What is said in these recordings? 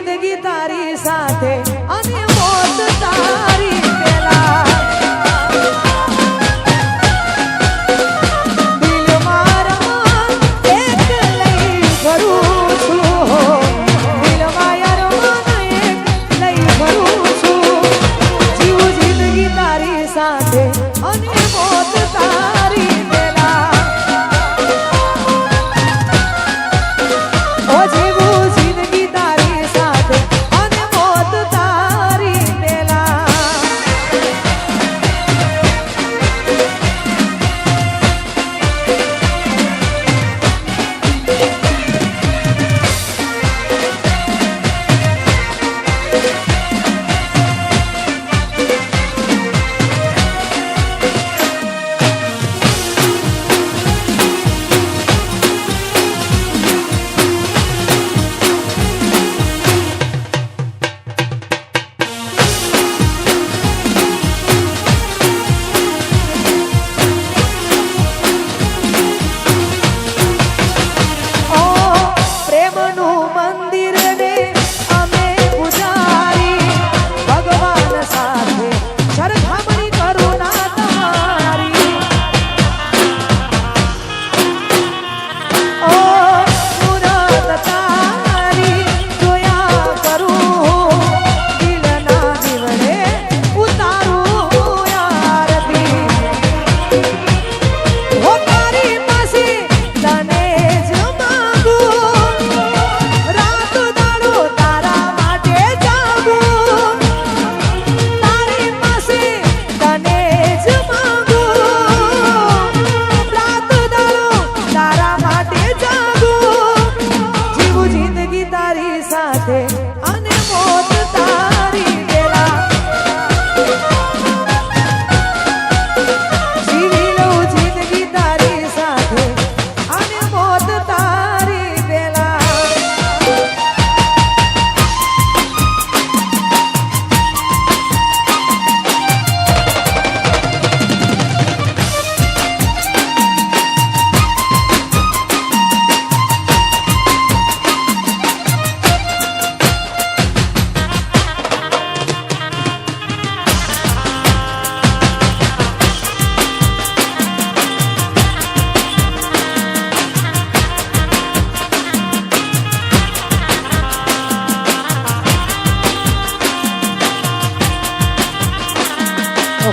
જિંદગી તારી સાથે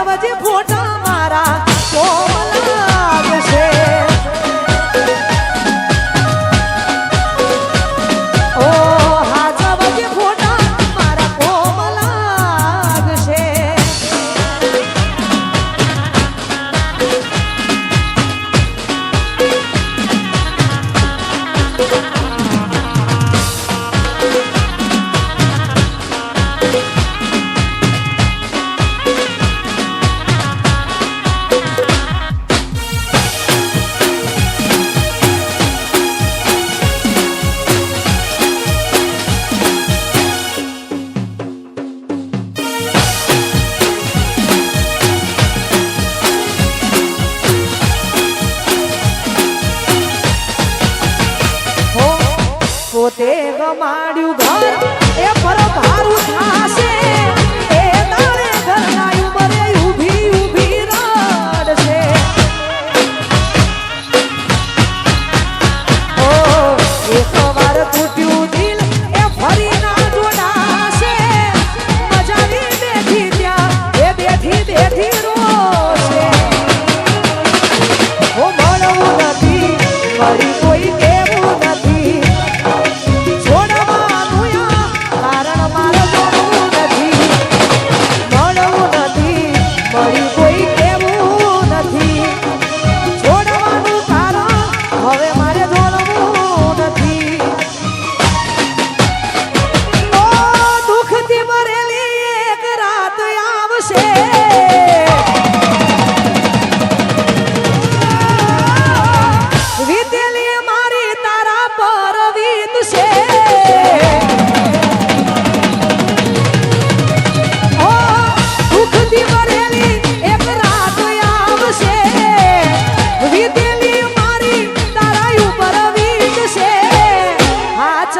હાચવજે ફોટા vencedor.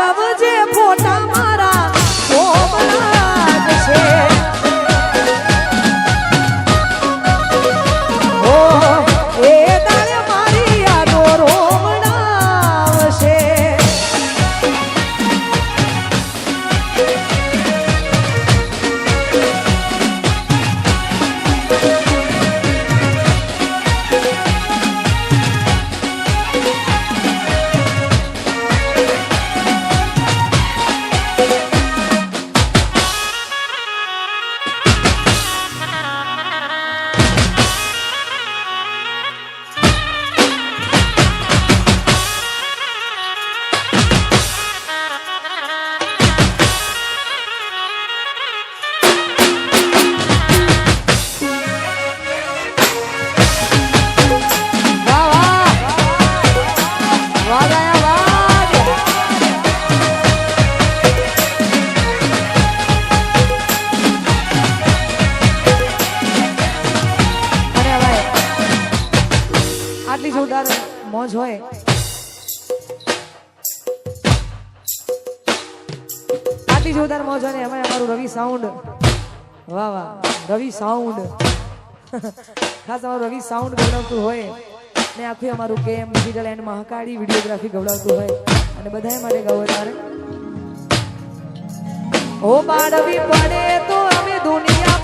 Double J. મોજ હોય. આટલી જોરદાર મોજ હોય ને એમાં અમારું રવિ સાઉન્ડ વાહ વાહ. રવિ સાઉન્ડ ખાસ અમારું રવિ સાઉન્ડ ગવડાવતું હોય ને આખું અમારું game digital and Mahakali videography ગવડાવતું હોય અને બધા માટે ગૌ તારે. ઓ બાળવી પડે તો અમે દુનિયા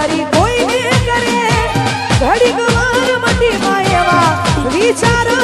કરી કોઈને કરે. ઘડીક વાર મટીમાં એવા વિચારો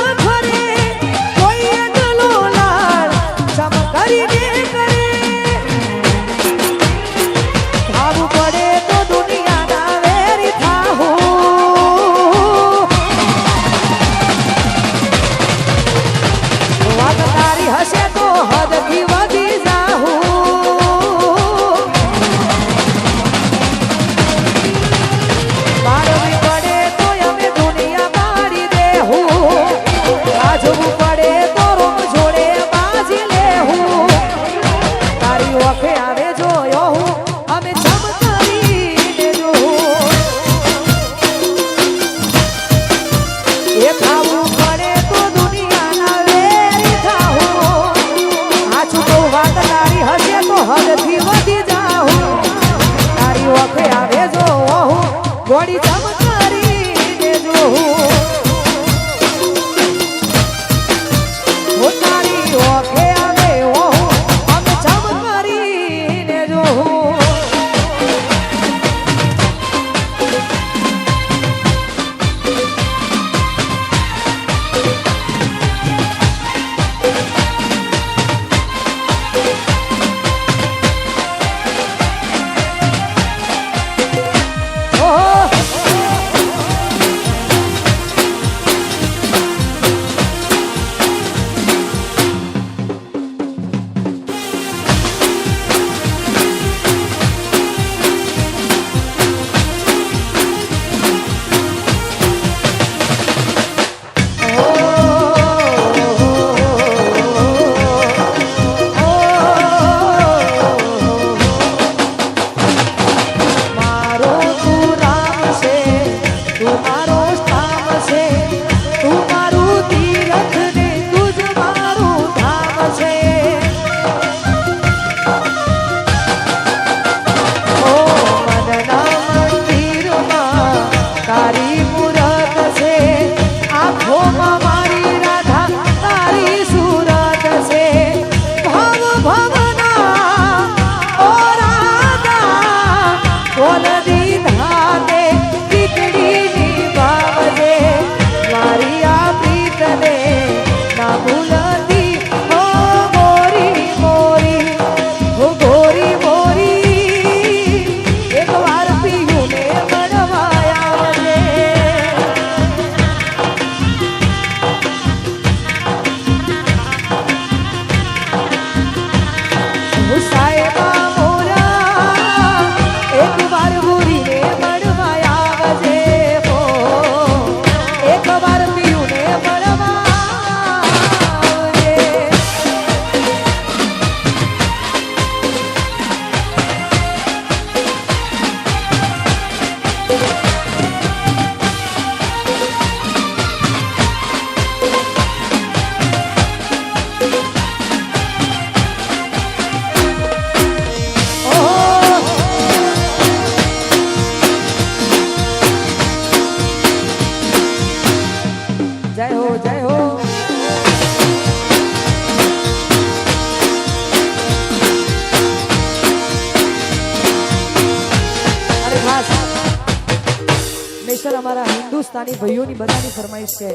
હસ્તાની ભાઈઓની બધાની ફરમાઈશ છે.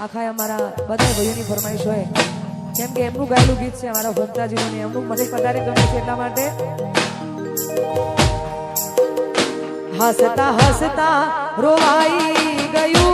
આખા અમારા બધા ભાઈઓની ફરમાઈશ હોય. કેમ કે એમનું ગાયેલું ગીત છે અમારા ભક્તાજીનું ને એમનું મને વધારે ગમે છે એટલા માટે. હસતા હસતા રોવાઈ ગયું